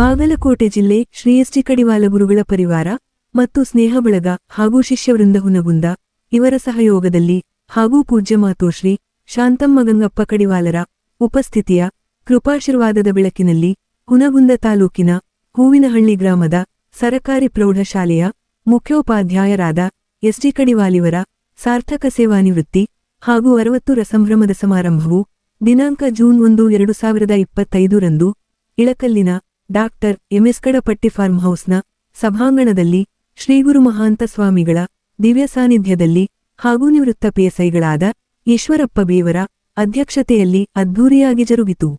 ಬಾಗಲಕೋಟೆ ಜಿಲ್ಲೆ Shri S T ಕಡಿವಾಲ ಗುರುಗಳ ಪರಿವಾರ ಮತ್ತು ಸ್ನೇಹ ಬಳಗ ಹಾಗೂ ಶಿಷ್ಯವೃಂದ ಹುನಗುಂದ ಇವರ ಸಹಯೋಗದಲ್ಲಿ ಹಾಗೂ ಪೂಜ್ಯ ಮಾತೋಶ್ರೀ ಶಾಂತಮ್ಮ ಗಂಗಪ್ಪ ಕಡಿವಾಲರ ಉಪಸ್ಥಿತಿಯ ಕೃಪಾಶೀರ್ವಾದದ ಬೆಳಕಿನಲ್ಲಿ ಹುನಗುಂದ ತಾಲೂಕಿನ ಹೂವಿನಹಳ್ಳಿ ಗ್ರಾಮದ ಸರಕಾರಿ ಪ್ರೌಢಶಾಲೆಯ ಮುಖ್ಯೋಪಾಧ್ಯಾಯರಾದ ಎಸ್ಟಿ ಕಡಿವಾಲಿವರ ಸಾರ್ಥಕ ಸೇವಾನಿವೃತ್ತಿ ಹಾಗೂ ಅರವತ್ತು ರಸಂಭ್ರಮದ ಸಮಾರಂಭವು ದಿನಾಂಕ ಜೂನ್ ಒಂದು, ಎರಡು ಸಾವಿರದ ಇಪ್ಪತ್ತೈದರಂದು ಇಳಕಲ್ಲಿನ ಡಾಕ್ಟರ್ ಎಂಎಸ್ಕಡಪಟ್ಟಿ ಫಾರ್ಮ್ ಹೌಸ್ನ ಸಭಾಂಗಣದಲ್ಲಿ ಶ್ರೀಗುರು ಮಹಾಂತ ಸ್ವಾಮಿಗಳ ದಿವ್ಯ ಸಾನ್ನಿಧ್ಯದಲ್ಲಿ ಹಾಗೂ ನಿವೃತ್ತ ಪಿಎಸ್ಐಗಳಾದ ಈಶ್ವರಪ್ಪ ಬೇವರ ಅಧ್ಯಕ್ಷತೆಯಲ್ಲಿ ಅದ್ಧೂರಿಯಾಗಿ ಜರುಗಿತು.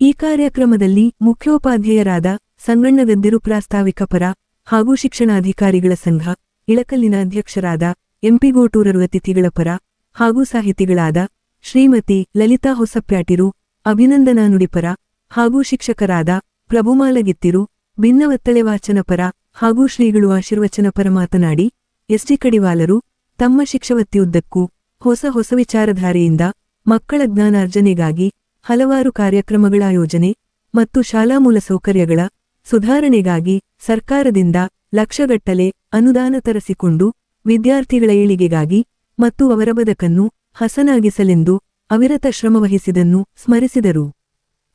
ಈ ಕಾರ್ಯಕ್ರಮದಲ್ಲಿ ಮುಖ್ಯೋಪಾಧ್ಯಾಯರಾದ ಸಂಗಣ್ಣಗದ್ದಿರು ಪ್ರಾಸ್ತಾವಿಕ ಪರ ಹಾಗೂ ಶಿಕ್ಷಣಾಧಿಕಾರಿಗಳ ಸಂಘ, ಇಳಕಲ್ಲಿನ ಅಧ್ಯಕ್ಷರಾದ ಎಂಪಿಗೋಟೂರರು ಅತಿಥಿಗಳ ಪರ ಹಾಗೂ ಸಾಹಿತಿಗಳಾದ ಶ್ರೀಮತಿ ಲಲಿತಾ ಹೊಸಪ್ಯಾಟಿರು ಅಭಿನಂದನಾ ನುಡಿಪರ ಹಾಗೂ ಶಿಕ್ಷಕರಾದ ಪ್ರಭುಮಾಲಗಿತ್ತಿರು, ಭಿನ್ನವತ್ತಳೆ ವಾಚನ ಪರ ಹಾಗೂ ಶ್ರೀಗಳು ಆಶೀರ್ವಚನ ಪರ ಮಾತನಾಡಿ, ಎಸ್ಟಿ ಕಡಿವಾಲರು, ತಮ್ಮ ಶಿಕ್ಷವತ್ತಿಯುದ್ದಕ್ಕೂ ಹೊಸ ಹೊಸ ವಿಚಾರಧಾರೆಯಿಂದ ಮಕ್ಕಳ ಜ್ಞಾನಾರ್ಜನೆಗಾಗಿ ಹಲವಾರು ಕಾರ್ಯಕ್ರಮಗಳ ಆಯೋಜನೆ ಮತ್ತು ಶಾಲಾ ಮೂಲಸೌಕರ್ಯಗಳ ಸುಧಾರಣೆಗಾಗಿ ಸರ್ಕಾರದಿಂದ ಲಕ್ಷಗಟ್ಟಲೆ ಅನುದಾನ ತರಿಸಿಕೊಂಡು ವಿದ್ಯಾರ್ಥಿಗಳ ಏಳಿಗೆಗಾಗಿ ಮತ್ತು ಅವರ ಬದುಕನ್ನು ಹಸನಾಗಿಸಲೆಂದು ಅವಿರತ ಶ್ರಮವಹಿಸಿದನ್ನು ಸ್ಮರಿಸಿದರು.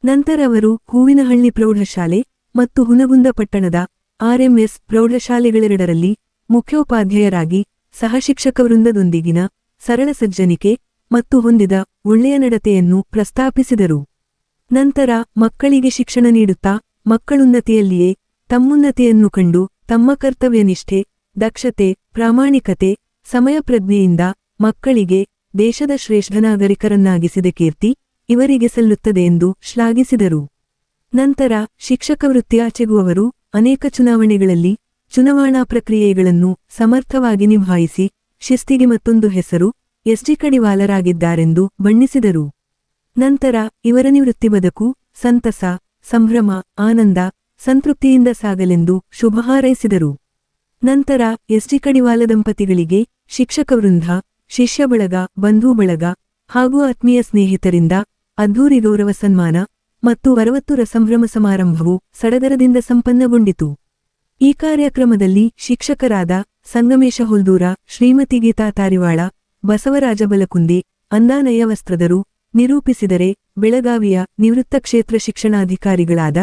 ನಂತರ ಅವರು ಹೂವಿನಹಳ್ಳಿ ಪ್ರೌಢಶಾಲೆ ಮತ್ತು ಹುನಗುಂದ ಪಟ್ಟಣದ ಆರ್ಎಂಎಸ್ ಪ್ರೌಢಶಾಲೆಗಳೆರಡರಲ್ಲಿ ಮುಖ್ಯೋಪಾಧ್ಯಾಯರಾಗಿ ಸಹಶಿಕ್ಷಕ ವೃಂದದೊಂದಿಗಿನ ಸರಳ ಸಜ್ಜನಿಕೆ ಮತ್ತು ಹೊಂದಿದ ಒಳ್ಳೆಯ ನಡತೆಯನ್ನು ಪ್ರಸ್ತಾಪಿಸಿದರು. ನಂತರ ಮಕ್ಕಳಿಗೆ ಶಿಕ್ಷಣ ನೀಡುತ್ತಾ ಮಕ್ಕಳುನ್ನತಿಯಲ್ಲಿಯೇ ತಮ್ಮುನ್ನತಿಯನ್ನು ಕಂಡು ತಮ್ಮ ಕರ್ತವ್ಯ ನಿಷ್ಠೆ ದಕ್ಷತೆ, ಪ್ರಾಮಾಣಿಕತೆ, ಸಮಯಪ್ರಜ್ಞೆಯಿಂದ ಮಕ್ಕಳಿಗೆ ದೇಶದ ಶ್ರೇಷ್ಠ ನಾಗರಿಕರನ್ನಾಗಿಸಿದ ಕೀರ್ತಿ ಇವರಿಗೆ ಸಲ್ಲುತ್ತದೆ ಎಂದು ಶ್ಲಾಘಿಸಿದರು. ನಂತರ ಶಿಕ್ಷಕ ವೃತ್ತಿಯಾಚೆಗುವವರು ಅನೇಕ ಚುನಾವಣೆಗಳಲ್ಲಿ ಚುನಾವಣಾ ಪ್ರಕ್ರಿಯೆಗಳನ್ನು ಸಮರ್ಥವಾಗಿ ನಿಭಾಯಿಸಿ ಶಿಸ್ತಿಗೆ ಮತ್ತೊಂದು ಹೆಸರು ಎಸ್ಟಿ ಕಡಿವಾಲರಾಗಿದ್ದಾರೆಂದು ಬಣ್ಣಿಸಿದರು. ನಂತರ ಇವರ ನಿವೃತ್ತಿ ಬದುಕು, ಸಂತಸ, ಸಂಭ್ರಮ, ಆನಂದ, ಸಂತೃಪ್ತಿಯಿಂದ ಸಾಗಲೆಂದು ಶುಭ ಹಾರೈಸಿದರು. ನಂತರ ಎಸ್ಟಿ ಕಡಿವಾಲ ದಂಪತಿಗಳಿಗೆ ಶಿಕ್ಷಕ ವೃಂದ, ಶಿಷ್ಯ ಬಳಗ, ಬಂಧು ಬಳಗ ಹಾಗೂ ಆತ್ಮೀಯ ಸ್ನೇಹಿತರಿಂದ ಅದ್ಧೂರಿ ಗೌರವ ಸನ್ಮಾನ ಮತ್ತು ಅರವತ್ತು ರಸಂಭ್ರಮ ಸಮಾರಂಭವು ಸಡಗರದಿಂದ ಸಂಪನ್ನಗೊಂಡಿತು. ಈ ಕಾರ್ಯಕ್ರಮದಲ್ಲಿ ಶಿಕ್ಷಕರಾದ ಸಂಗಮೇಶ ಹೊಲ್ದೂರ, ಶ್ರೀಮತಿ ಗೀತಾ ತಾರಿವಾಳ, ಬಸವರಾಜ ಬಲಕುಂದಿ, ಅಂದಾನಯ್ಯ ವಸ್ತ್ರದರು ನಿರೂಪಿಸಿದರೆ ಬೆಳಗಾವಿಯ ನಿವೃತ್ತ ಕ್ಷೇತ್ರ ಶಿಕ್ಷಣಾಧಿಕಾರಿಗಳಾದ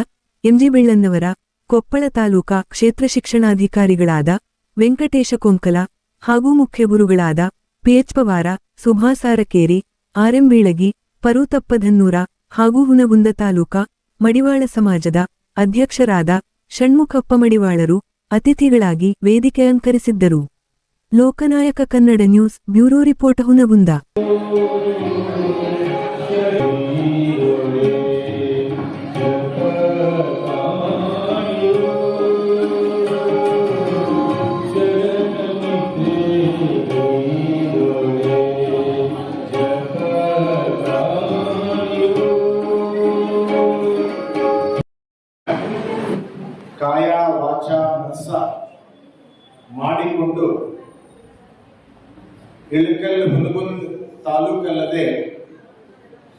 ಎಂಜಿ ಬೆಳ್ಳನ್ನವರ ಕೊಪ್ಪಳ ತಾಲೂಕಾ ಕ್ಷೇತ್ರ ಶಿಕ್ಷಣಾಧಿಕಾರಿಗಳಾದ ವೆಂಕಟೇಶ ಕೊಂಕಲ ಹಾಗೂ ಮುಖ್ಯ ಗುರುಗಳಾದ P H Pawar, Subhas Sarakeri R M Bilagi Paruthappa Dhannur ಹಾಗೂ ಹುನಗುಂದ ತಾಲೂಕಾ ಮಡಿವಾಳ ಸಮಾಜದ ಅಧ್ಯಕ್ಷರಾದ ಷಣ್ಮುಖಪ್ಪ ಮಡಿವಾಳರು ಅತಿಥಿಗಳಾಗಿ ವೇದಿಕೆ ಅಲಂಕರಿಸಿದ್ದರು. Loknayak Kannada news bureau report Hungund. ಮಾಡಿಕೊಂಡು ಇಳಕಲ್ ಹುನಗುಂದ್ ತಾಲೂಕಲ್ಲದೆ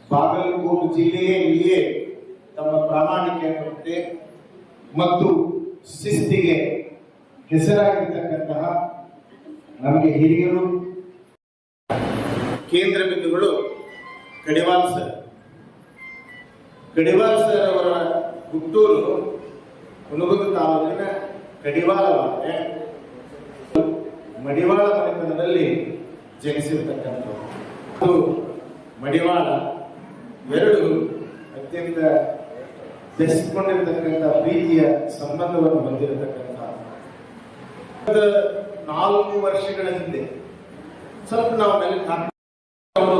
ಬಾಗಲಕೋಟೆ ಜಿಲ್ಲೆಯೇ ಇಲ್ಲಿಯೇ ತಮ್ಮ ಪ್ರಾಮಾಣಿಕತೆ ಮತ್ತು ಶಿಸ್ತಿಗೆ ಹೆಸರಾಗಿರ್ತಕ್ಕಂತಹ ನಮಗೆ ಹಿರಿಯರು, ಕೇಂದ್ರ ಬಿಂದುಗಳು ಕಡಿವಾಲ್ ಸರ್. ಕಡಿವಾಲ್ ಸರ್ ಅವರ ಹುಟ್ಟೂರು ಹುನಗುಂದ ತಾಲೂಕಿನ ಕಡಿವಾಳವಾದ್ರೆ ಮಡಿವಾಳ ಮನೆತನದಲ್ಲಿ ಜನಿಸಿರ್ತಕ್ಕಂಥದ್ದು ಮಡಿವಾಳ ಎರಡು ಅತ್ಯಂತ ಬೆಸ್ಕೊಂಡಿರ್ತಕ್ಕಂಥ ಪ್ರೀತಿಯ ಸಂಬಂಧವನ್ನು ಹೊಂದಿರತಕ್ಕಂಥ. ನಾಲ್ಕು ವರ್ಷಗಳ ಹಿಂದೆ ಸ್ವಲ್ಪ ನಾವು ಅವರು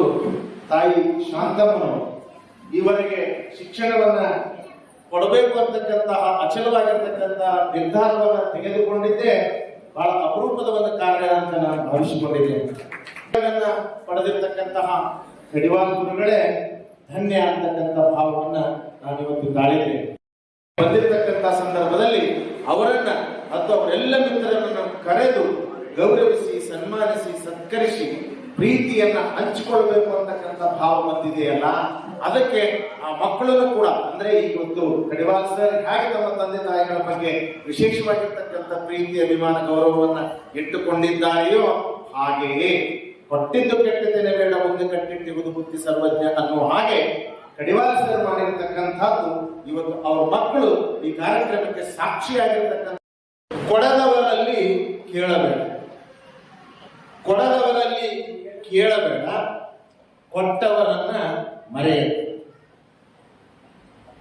ತಾಯಿ ಶಾಂತಮ್ಮನವರು. ಇವರಿಗೆ ಶಿಕ್ಷಣವನ್ನ ಕೊಡಬೇಕು ಅಂತಕ್ಕಂತಹ, ಅಚಲವಾಗಿರ್ತಕ್ಕಂತಹ ನಿರ್ಧಾರವನ್ನ ತೆಗೆದುಕೊಂಡಿದ್ದೇ ಬಹಳ ಅಪರೂಪದ ಒಂದು ಕಾರ್ಯ ಅಂತ ನಾನು ಭಾವಿಸಿಕೊಂಡಿದ್ದೇನೆ. ಪಡೆದಿರತಕ್ಕಂತಹ ಕಡಿವಾಲ್ ಗುರುಗಳೇ ಧನ್ಯ ಅಂತಕ್ಕಂಥ ಭಾವವನ್ನ ನಾನು ಇವತ್ತು ತಾಳಿದ್ದೇನೆ. ಬಂದಿರತಕ್ಕಂಥ ಸಂದರ್ಭದಲ್ಲಿ ಅವರನ್ನ ಅಥವಾ ಅವರೆಲ್ಲ ಮಿತ್ರರನ್ನು ಕರೆದು ಗೌರವಿಸಿ, ಸನ್ಮಾನಿಸಿ, ಸತ್ಕರಿಸಿ ಪ್ರೀತಿಯನ್ನ ಹಂಚಿಕೊಳ್ಬೇಕು ಅಂತಕ್ಕಂಥ ಭಾವ ಬಂದಿದೆಯಲ್ಲ, ಅದಕ್ಕೆ ಆ ಮಕ್ಕಳನ್ನು ಕೂಡ, ಅಂದ್ರೆ ಇವತ್ತು ಕಡಿವಾಲ್ ಸರ್, ಹೇಗೆ ತಮ್ಮ ತಂದೆ ತಾಯಿಗಳ ಬಗ್ಗೆ ವಿಶೇಷವಾಗಿರ್ತಕ್ಕಂಥ ಪ್ರೀತಿ, ಅಭಿಮಾನ, ಗೌರವವನ್ನ ಇಟ್ಟುಕೊಂಡಿದ್ದಾರೆಯೋ, ಹಾಗೆಯೇ ಕೊಟ್ಟಿದ್ದು ಕೆಟ್ಟದೇನೆ ಬೇಡ, ಮುಂದೆ ಕಟ್ಟಿಟ್ಟಿರುವುದು ಬುದ್ಧಿ ಸರ್ವಜ್ಞ ಅನ್ನೋ ಹಾಗೆ ಕಡಿವಾಲ್ ಸರ್ ಮಾಡಿರ್ತಕ್ಕಂಥದ್ದು ಇವತ್ತು ಅವರ ಮಕ್ಕಳು ಈ ಕಾರ್ಯಕ್ರಮಕ್ಕೆ ಸಾಕ್ಷಿಯಾಗಿರ್ತಕ್ಕಂಥ ಕೊಡದವರಲ್ಲಿ ಕೇಳಬೇಕು ಕೊಡದವರಲ್ಲಿ ಕೇಳಬೇಡ, ಕೊಟ್ಟವರನ್ನ ಮರೆಯಬೇಡ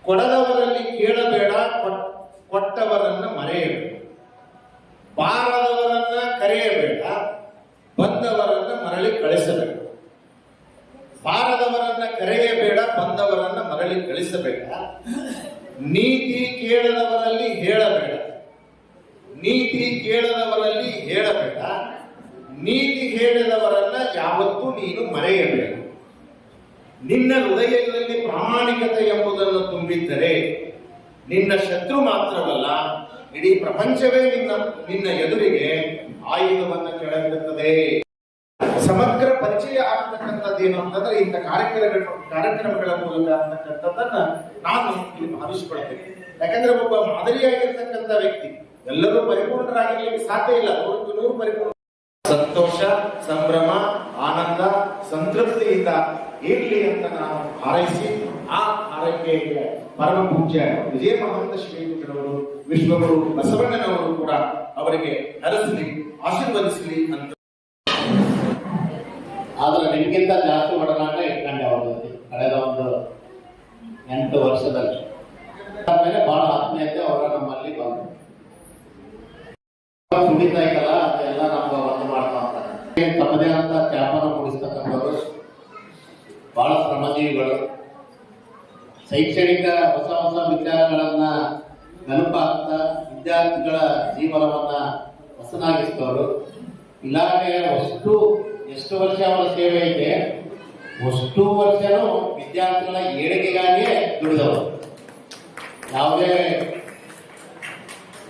ಕೊಡದವರಲ್ಲಿ ಕೇಳಬೇಡ, ಕೊಟ್- ಕೊಟ್ಟವರನ್ನ ಮರೆಯಬೇಡ. ಬಾರದವರನ್ನ ಕರೆಯಬೇಡ, ಬಂದವರನ್ನ ಮರಳಿ ಕಳಿಸಬೇಡ. ಬಾರದವರನ್ನ ಕರೆಯಬೇಡ, ಬಂದವರನ್ನ ಮರಳಿ ಕಳಿಸಬೇಡ. ನೀತಿ ಕೇಳದವರಲ್ಲಿ ಹೇಳಬೇಡ. ನೀತಿ ಕೇಳದವರಲ್ಲಿ ಹೇಳಬೇಡ. ನೀತಿ ಹೇಳಿದವರನ್ನ ಯಾವತ್ತೂ ನೀನು ಮರೆಯಬೇಕು. ನಿನ್ನ ಹೃದಯದಲ್ಲಿ ಪ್ರಾಮಾಣಿಕತೆ ಎಂಬುದನ್ನು ತುಂಬಿದ್ದರೆ ನಿನ್ನ ಶತ್ರು ಮಾತ್ರವಲ್ಲ, ಇಡೀ ಪ್ರಪಂಚವೇ ನಿನ್ನ ನಿನ್ನ ಎದುರಿಗೆ ಆಯುಧವನ್ನು ಕೆಳಗಿಡುತ್ತದೆ. ಸಮಗ್ರ ಪರಿಚಯ ಆಗ್ತಕ್ಕಂಥದ್ದು ಏನು ಅಂತಂದ್ರೆ ಇಂಥ ಕಾರ್ಯಕ್ರಮಗಳ ಕಾರ್ಯಕ್ರಮಗಳ ಮೂಲಕ ಅಂತಕ್ಕಂಥದ್ದನ್ನ ನಾನು ಇಲ್ಲಿ ಭಾವಿಸ್ಕೊಳ್ತೇನೆ. ಯಾಕಂದ್ರೆ ಒಬ್ಬ ಮಾದರಿಯಾಗಿರ್ತಕ್ಕಂಥ ವ್ಯಕ್ತಿ, ಎಲ್ಲರೂ ಪರಿಪೂರ್ಣರಾಗಿರ್ಲಿಕ್ಕೆ ಸಾಧ್ಯ ಇಲ್ಲ. ನೂರಕ್ಕೆ ನೂರು ಪರಿಪೂರ್ಣ. ಸಂತೋಷ, ಸಂಭ್ರಮ ಆನಂದ, ಸಂತೃಪ್ತಿಯಿಂದ ಇರಲಿ ಅಂತ ನಾವು ಹಾರೈಸಿ, ಆ ಹಾರೈಕೆಗೆ ಪರಮ ಪೂಜ್ಯ ವಿಜಯ ಮಹಾಂತ ಶ್ರೀಗಳವರು ವಿಶ್ವಗುರು ಬಸವಣ್ಣನವರು ಕೂಡ ಅವರಿಗೆ ಹರಸಲಿ, ಆಶೀರ್ವದಿಸಲಿ ಅಂತ. ಆದ್ರೆ ನಿಮಗಿಂತ ಜಾಸ್ತಿ ಒಡನಾಟ ಇಟ್ಕೊಂಡೆ ಅವರು ಕಳೆದ ಒಂದು ಎಂಟು ವರ್ಷದಲ್ಲಿ. ಆಮೇಲೆ ಬಹಳ ಆತ್ಮೀಯತೆ ಅವರ ನಮ್ಮಲ್ಲಿ ಬಂತು. ಸುಡಿತಾ ಇದ್ದಲ್ಲ ಅದೆಲ್ಲ ನಮ್ಗೆ ಒಂದು ಮಾಡ್ತಾ ತಮ್ಮದೇ ಅಂತ ಶ್ರಮಜೀವಿಗಳು ಶೈಕ್ಷಣಿಕ ಹೊಸ ಹೊಸ ವಿಚಾರಗಳನ್ನು ನೆನಪಾಗ್ತಾ ವಿದ್ಯಾರ್ಥಿಗಳ ಜೀವನವನ್ನ ಹೊಸನಾಗಿಸ್ತವರು. ಇಲಾಖೆಯ ಅಷ್ಟು ಎಷ್ಟು ವರ್ಷ ಅವರ ಸೇವೆ ಇದೆ ಅಷ್ಟು ವರ್ಷನೂ ವಿದ್ಯಾರ್ಥಿಗಳ ಏಳಿಗೆಗಾಗಿಯೇ ದುಡಿದವರು. ಯಾವುದೇ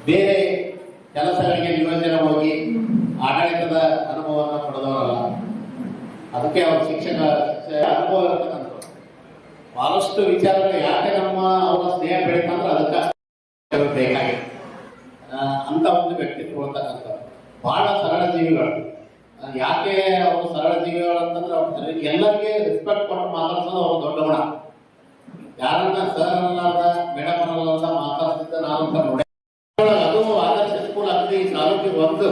ಬೇರೆ ಕೆಲಸಗಳಿಗೆ ನಿಯೋಜನೆ ಹೋಗಿ ಆಡಳಿತದ ಅನುಭವವನ್ನು ಪಡೆದವರಲ್ಲ. ಅದಕ್ಕೆ ಅವರು ಶಿಕ್ಷಕ ಅನುಭವ ಬಹಳಷ್ಟು ವಿಚಾರಗಳು ಯಾಕೆ ನಮ್ಮ ಅವರ ಸ್ನೇಹ ಬೆಳೀತಂದ್ರೆ ಅದಕ್ಕೆ ಬೇಕಾಗಿದೆ ಅಂತ ಒಂದು ವ್ಯಕ್ತಿತ್ವ ಇರ್ತಕ್ಕಂಥವ್ರು ಬಹಳ ಸರಳ ಜೀವಿಗಳು. ಯಾಕೆ ಅವರು ಸರಳ ಜೀವಿಗಳು ಅಂತಂದ್ರೆ ಅವ್ರು ಎಲ್ಲರಿಗೆ ರೆಸ್ಪೆಕ್ಟ್ ಕೊಟ್ಟು ಮಾತಾಡ್ಸೋದು ಅವ್ರ ದೊಡ್ಡ ಗುಣ. ಯಾರನ್ನ ಸರ್ ಅನ್ನಲಾರ್ದ ಮೇಡಮ್ ಮಾತಾಡ್ತಿದ್ದ ನಾನು ನೋಡಿ ಅದು ಆದರ್ಶ ಸ್ಕೂಲ್ ಅಲ್ಲಿ ತಾಲೂಕಿಗೆ ಒಂದು.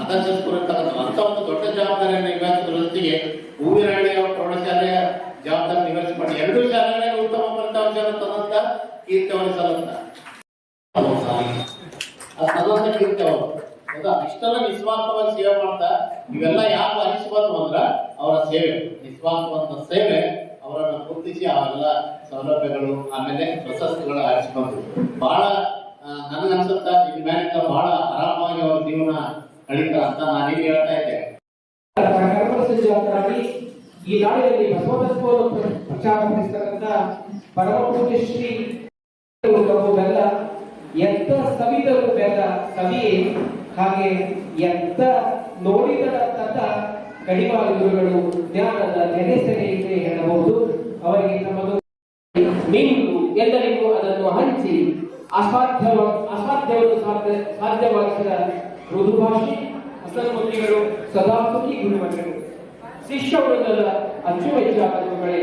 ಆದರ್ಶ ಸ್ಕೂಲ್ ಅಂತ ಅಂತ ಒಂದು ದೊಡ್ಡ ಜವಾಬ್ದಾರಿಯನ್ನು ಇವತ್ತು ಜೊತೆಗೆ ಹೂವಿನಹಳ್ಳಿ ಎರಡು ಶಾಲೆಗಳಲ್ಲಿ ಉತ್ತಮ ಫಲಿತಾಂಶವನ್ನು ತಂದಂತ ಕೀರ್ತವನ ಸಲಂತ ಸಲ್ಲುತ್ತ ಅದು ಸಾಲಿಗೆ. ಆ ಸಲ್ಲಂತ ಕೀರ್ತಿ ಅವರು ಹೌದಾ ಇಷ್ಟೆಲ್ಲ ನಿಸ್ವಾರ್ಥವಾಗಿ ಸೇವೆ ಮಾಡ್ತಾ ಇವೆಲ್ಲ ಯಾರು ಅನಿಸ್ಬಾರ್ದು ಅಂದ್ರ ಅವರ ಸೇವೆ. ನಿಸ್ವಾರ್ಥವಂತ ಸೇವೆ ಅವರನ್ನು ಗುರುತಿಸಿ ಅವೆಲ್ಲ ಸೌಲಭ್ಯಗಳು, ಆಮೇಲೆ ಪ್ರಶಸ್ತಿಗಳು ಆರಿಸಿಕೊಂಡು. ಬಹಳ ನನಗ ನನಗನ್ಸುತ್ತ ಇದ್ ಮ್ಯಾಲಿಂದ ಬಹಳ ಆರಾಮವಾಗಿ ಅವರ ಜೀವನ ಕಳೀತಾರ ಅಂತ ನಾನೀಗ ಹೇಳ್ತಾ ಇದ್ದೆ ಈ ದಾಳಿಯಲ್ಲಿ ಬಸವತತ್ವವನ್ನು ಪ್ರಚಾರಪಡಿಸತಕ್ಕಂಥ ಪರಮ ಪೂಜ್ಯ ಶ್ರೀ ಬೆಲ್ಲ ಎತ್ತ ಸವಿದರು ಬೆಲ್ಲ ಸವಿಯೇ ಹಾಗೆ ಎತ್ತ ನೋಡಿದಂತ ಕಡಿವಾಳ ಗುರುಗಳು ಜ್ಞಾನದ ನೆನೆಸೆನೆಯಿದೆ ಹೇಳಬಹುದು. ಅವರಿಗೆ ತಮ್ಮದು ನಿಂತು ಎಲ್ಲರಿಗೂ ಅದನ್ನು ಹಂಚಿ ಅಸಾಧ್ಯ ಅಸಾಧ್ಯವನ್ನು ಸಾಧ್ಯ ಸಾಧ್ಯವಾಗಿಸಿದ ಮೃದುಭಾಷಿ ಹಸನ್ಮುಖಿಗಳು ಸದಾ ಸುಖಿ ಗುರುಮಠಗಳು ಶಿಷ್ಯ ವೃಂದದ ಅಚ್ಚುಮೆಚ್ಚಾಗುಗಳೇ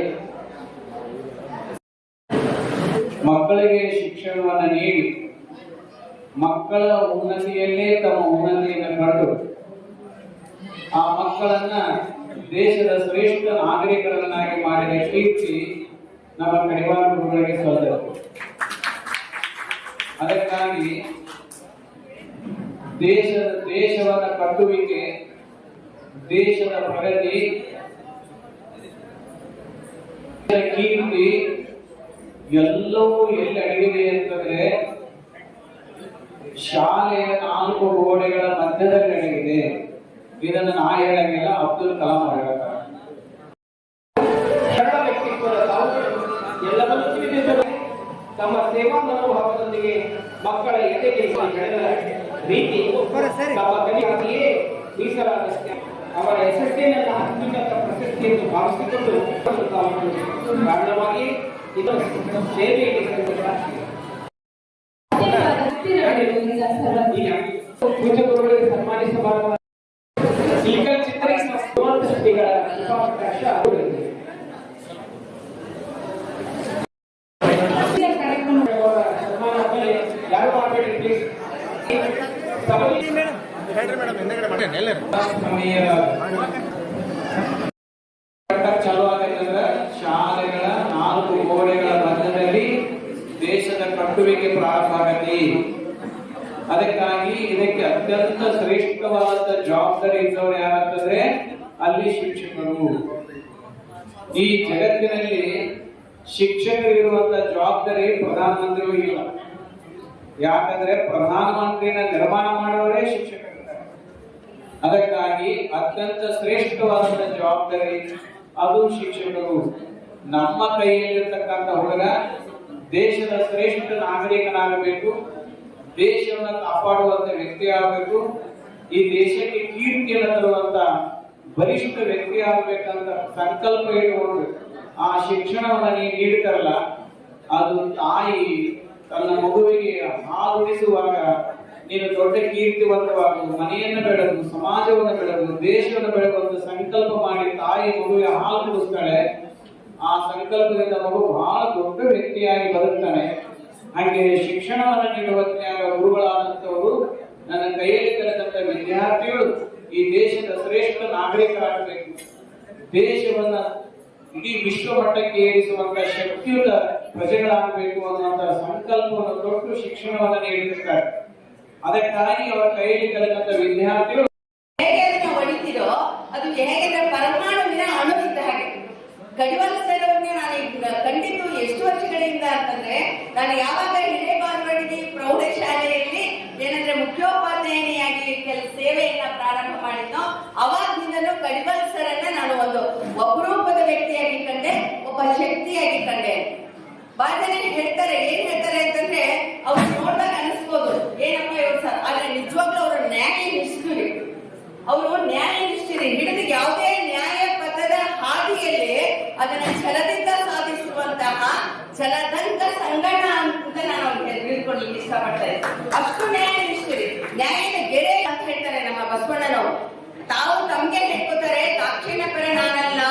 ಮಕ್ಕಳಿಗೆ ಶಿಕ್ಷಣವನ್ನು ನೀಡಿ, ಮಕ್ಕಳ ಉನ್ನತಿಯಲ್ಲೇ ತಮ್ಮ ಉನ್ನತಿಯನ್ನು ಕಂಡು ಆ ಮಕ್ಕಳನ್ನ ದೇಶದ ಶ್ರೇಷ್ಠ ನಾಗರಿಕರನ್ನಾಗಿ ಮಾಡಿದ ಕೀರ್ತಿ ನಮ್ಮ ಕಡಿವಾರ ಗುರುಗಳಿಗೆ ಸಲ್ಲದು ಅದಕ್ಕಾಗಿ ದೇಶದ ದೇಶವನ್ನ ಕಟ್ಟುವಿಕೆ ದೇಶದ ಪ್ರಗತಿ ಕೀರ್ತಿ ಎಲ್ಲವೂ ಎಲ್ಲಿ ಅಡಗಿದೆ ಅಂತಂದ್ರೆ ಶಾಲೆಯ ನಾಲ್ಕು ಗೋಡೆಗಳ ಮಧ್ಯದಲ್ಲಿ ಅಡಗಿದೆ. ಇದನ್ನು ನಾ ಹೇಳಂಗಿಲ್ಲ ಅಬ್ದುಲ್ ಕಲಾಂ ಹೇಳ್ತಾರೆ. ತಮ್ಮ ಸೇವಾ ಮನೋಭಾವದೊಂದಿಗೆ ಮಕ್ಕಳ ಎದೆಗೆ ರೀತಿ ತಮ್ಮ ಕಲಿಯಾಗಿಯೇ ಮೀಸಲಾದ ಅವರ ಯಶಸ್ಸಿನೆಲ್ಲ ಅತ್ಯುನ್ನತ ಪ್ರಶಸ್ತಿಯನ್ನು ಭಾವಿಸಿಕೊಂಡು ಕಾರಣವಾಗಿ ಇದು ಸೇವೆಗೆ ಪೂಜ್ಯ ಗುರುಗಳಿಗೆ ಸನ್ಮಾನಿಸಬಾರದು ಈಗ ಚಿತ್ರೀಕರಿಸುವ ಸುಮಂತ ಶ್ರೀಗಳ ಕೃಪಾಕಟಾಕ್ಷ ಅವರಿಗೆ. ಅವರ ಸನ್ಮಾನ ಆದ್ಮೇಲೆ ಯಾರು ಮಾಡಬೇಡಿ ಪ್ಲೀಸ್ ಚಾಲು ಆಗೈತಂದ್ರ ಶಾಲೆಗಳ ನಾಲ್ಕು ಗೋಡೆಗಳ ಮಧ್ಯದಲ್ಲಿ ದೇಶದ ಕಟ್ಟುವಿಕೆ ಪ್ರಾರಂಭ ಆಗತಿ ಅದಕ್ಕಾಗಿ ಇದಕ್ಕೆ ಅತ್ಯಂತ ಶ್ರೇಷ್ಠವಾದ ಜವಾಬ್ದಾರಿ ಇದ್ದವರು ಯಾರಂತಂದ್ರೆ ಅಲ್ಲಿ ಶಿಕ್ಷಕರು. ಈ ಜಗತ್ತಿನಲ್ಲಿ ಶಿಕ್ಷಕರಿರುವಂತ ಜವಾಬ್ದಾರಿ ಪ್ರಧಾನಮಂತ್ರಿಗೂ ಇಲ್ಲ. ಯಾಕಂದ್ರೆ ಪ್ರಧಾನಮಂತ್ರಿನ ನಿರ್ಮಾಣ ಮಾಡೋರೇ ಶಿಕ್ಷಕರು ಅದಕ್ಕಾಗಿ ಅತ್ಯಂತ ಶ್ರೇಷ್ಠವಾದಂತ ಜವಾಬ್ದಾರಿ ಅದು ಶಿಕ್ಷಕರು. ನಮ್ಮ ಕೈಯಲ್ಲಿರ್ತಕ್ಕಂಥ ಹುಡುಗ ದೇಶದ ಶ್ರೇಷ್ಠ ನಾಗರಿಕನಾಗಬೇಕು, ದೇಶವನ್ನು ಕಾಪಾಡುವಂತ ವ್ಯಕ್ತಿ ಆಗಬೇಕು ಈ ದೇಶಕ್ಕೆ ಕೀರ್ತಿಯನ್ನು ತರುವಂತ ಬಲಿಷ್ಠ ವ್ಯಕ್ತಿ ಆಗ್ಬೇಕಂತ ಸಂಕಲ್ಪ ಇಟ್ಟುಕೊಂಡು ಆ ಶಿಕ್ಷಣವನ್ನ ನೀವು ನೀಡ್ತಾರಲ್ಲ ಅದು ತಾಯಿ ತನ್ನ ಮಗುವಿಗೆ ಹಾಲುಣಿಸುವಾಗ ನೀನು ದೊಡ್ಡ ಕೀರ್ತಿವಂತವಾಗು ಮನೆಯನ್ನು ಬೆಳೆದು, ಸಮಾಜವನ್ನು ಬೆಳೆದು, ದೇಶವನ್ನು ಬೆಳೆದು ಸಂಕಲ್ಪ ಮಾಡಿ ತಾಯಿ ಮಗುವಿಗೆ ಹಾಲು ಕುಡಿಸ್ತಾಳೆ ಆ ಸಂಕಲ್ಪದಿಂದ ಮಗು ಬಹಳ ದೊಡ್ಡ ವ್ಯಕ್ತಿಯಾಗಿ ಬದುಕ್ತಾನೆ. ಹಾಗೆ ಶಿಕ್ಷಣವನ್ನು ನೀಡುವ ಗುರುಗಳಾದಂತವರು ನನ್ನ ಕೈಯಲ್ಲಿ ವಿದ್ಯಾರ್ಥಿಗಳು ಈ ದೇಶದ ಶ್ರೇಷ್ಠ ನಾಗರಿಕರಾಗಬೇಕು. ದೇಶವನ್ನ ಇಡೀ ವಿಶ್ವ ಮಟ್ಟಕ್ಕೆ ಏರಿಸುವಂತ ಶಕ್ತಿಯುತ ಪ್ರಜೆಗಳಾಗಬೇಕು ಅನ್ನುವಂತ ಸಂಕಲ್ಪವನ್ನು ಕೊಟ್ಟು ಶಿಕ್ಷಣವನ್ನು ನೀಡಿರುತ್ತಾರೆ. ಅದಕ್ಕಾಗಿ ಅವರ ಕೈಯಲ್ಲಿ ಕಲಿತಂತ ವಿದ್ಯಾರ್ಥಿಗಳು ಹೇಗೆ ಅದನ್ನ ಅದು ಹೇಗೆ ಪರಮಾಣು ಪರಮಾಣುವಿನ ಅಣು ಇದ್ದ ಹಾಗೆ ಕಡಿವಾಳ ನಾನು ಕಂಡಿದ್ದು ಎಷ್ಟು ವರ್ಷಗಳಿಂದ ಅಂತಂದ್ರೆ, ನಾನು ಯಾವಾಗ ಹಿರೇಬಾಗವಾಡಿ ಪ್ರೌಢಶಾಲೆಯಲ್ಲಿ ಏನಂದ್ರೆ ಮುಖ್ಯೋಪಾಧ್ಯಾಯನಿಯಾಗಿ ಕೆಲ ಸೇವೆಯನ್ನ ಪ್ರಾರಂಭ ಮಾಡಿದ್ನೋ ಅವಾಗಿಂದಲೂ ಕಡಿವಾಳ ಸರ್ ಅನ್ನ ನಾನು ಒಂದು ಅಪರೂಪದ ವ್ಯಕ್ತಿಯಾಗಿ ಕಂಡೆ ಒಬ್ಬ ಶಕ್ತಿಯಾಗಿ ಕಂಡೆ ಬಹಳ ಜನ ಹೇಳ್ತಾರೆ ಏನ್ ಹೇಳ್ತಾರೆ ಅಂತಂದ್ರೆ ಅವ್ರು ನೋಡಿದಾಗ ಅನಿಸ್ಬೋದು ಏನಪ್ಪ ಇವ್ರು ಸರ್ ಆದ್ರೆ ನಿಜವಾಗ್ಲೂ ಅವ್ರ ನ್ಯಾಯ ನಿಷ್ಠುರಿ ಅವರು ನ್ಯಾಯ ನಿಷ್ಠಿರಿ ಹಿಡಿದು ಯಾವುದೇ ನ್ಯಾಯ ಪಥದ ಹಾದಿಯಲ್ಲಿ ಅದನ್ನ ಛಲದಿಂದ ಸಾಧಿಸುವಂತಹ ಛಲದಂಕ ಸಂಗಣ ಅಂತ ನಾನು ಅವ್ರಿಗೆ ಇಷ್ಟಪಡ್ತೇನೆ ಅಷ್ಟು ನ್ಯಾಯ ನಿಷ್ಠರಿ ನ್ಯಾಯದ ಗೆರೆ ಅಂತ ಹೇಳ್ತಾರೆ ನಮ್ಮ ಬಸವಣ್ಣನವರು. ತಾವು ತಮ್ಗೆ ಹೇಳ್ಕೊತಾರೆ ದಾಕ್ಷಿಣ್ಯ ಪರ ನಾನಲ್ಲ.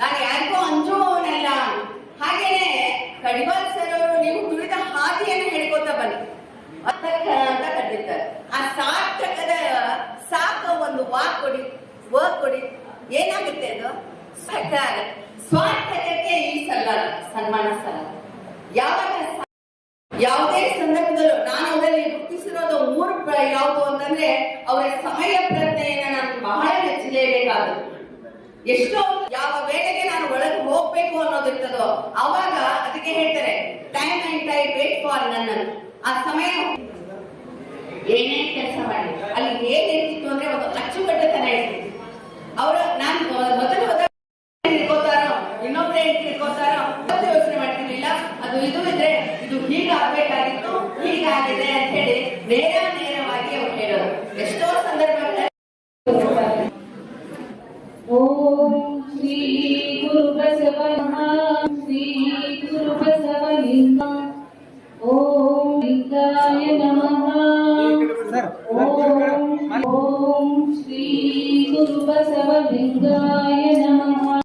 ನಾನು ಯಾರಿಗೂ ಅಂಜುವವನಲ್ಲ ಹಾಗೇನೆ ಕಡಿವಾಲ್ ಸರ್ ಅವರು, ನೀವು ತುಳಿದ ಹಾದಿಯನ್ನು ಹೇಳ್ಕೊತಾ ಬನ್ನಿ. ಅಂತ ಕರೆದಿರ್ತಾರೆ. ಆ ಸಾರ್ಥಕದ ಸಾಕ ಒಂದು ವಾಕ್ ಕೊಡಿ ವರ್ಕ್ ಕೊಡಿ. ಏನಾಗುತ್ತೆ ಅದು? ಸರ್ಕಾರ ಸ್ವಾರ್ಥಕಕ್ಕೆ ಈ ಸಲ್ಲ ಸನ್ಮಾನ ಸಲ್ಲ ಯಾವಾಗ ಯಾವುದೇ ಸಂದರ್ಭದಲ್ಲೂ ನಾನು ಅವರಲ್ಲಿ ಗುರುತಿಸಿರೋದು ಮೂರು ಯಾವುದು ಅಂತಂದ್ರೆ ಅವರ ಸಮಯ ಪ್ರಜ್ಞೆಯನ್ನ ನಾನು ಬಹಳ ಮೆಚ್ಚಲೇಬೇಕಾಗುತ್ತೆ ಎಷ್ಟೋ ಯಾವ ವೇಳೆಗೆ ನಾನು ಒಳಗೆ ಹೋಗ್ಬೇಕು ಅನ್ನೋದಿರ್ತದೋ ಅವಾಗ ಅದಕ್ಕೆ ಹೇಳ್ತಾರೆ time and time wait for ನನ್ನನ್ನು ಆ ಸಮಯ ಏನೇ ಕೆಲಸ ಮಾಡಿ, ಅಲ್ಲಿ ಏನ್ ಇರ್ತಿತ್ತು ಅಂದ್ರೆ ಒಂದು ತರ ಇರ್ತಿತ್ತು ಅವರ, ನಾನು ಮೊದಲು ಹೋದಾಗ విద్యాయ నమః. ఓం శ్రీ గురు బసవ విద్యాయ నమః.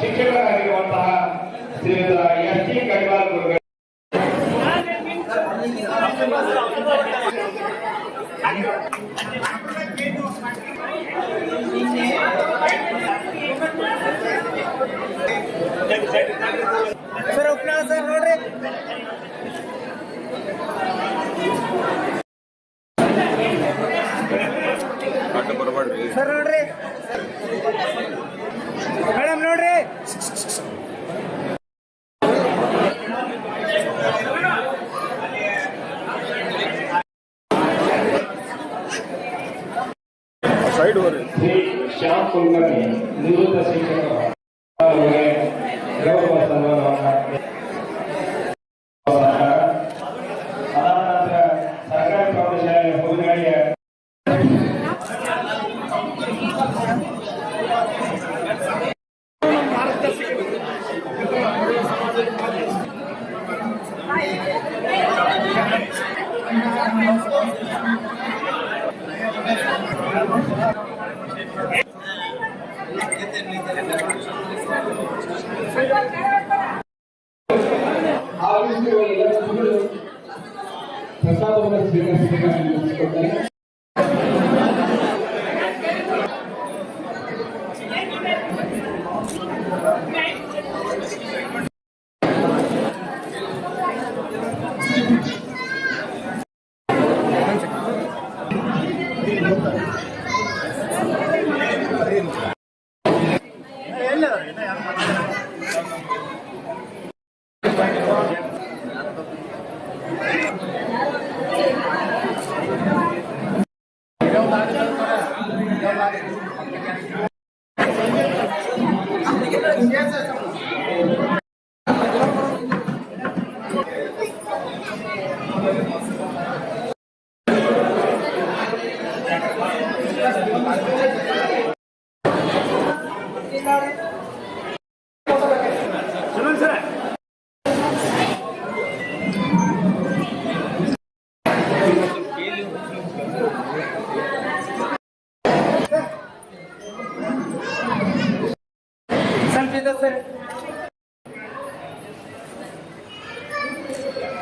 ಶಿಕ್ಷಕರಾಗಿರುವಂತಹ ಶ್ರೀಯುತ साइड हो रहे श्याम सुंदर निवृत्त शिक्षक ప్రసాదం స్వీకరిస్తున్నారు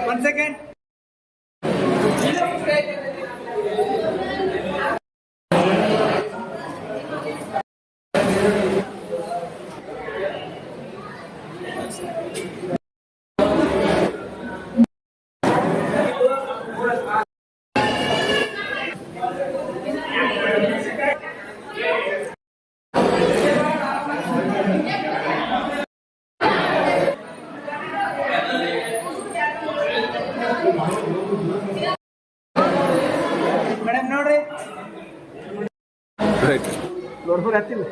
One second. ರೈಟ್ ನೋಡ್ಬೋದು ಹತ್ತಿಲ್ಲ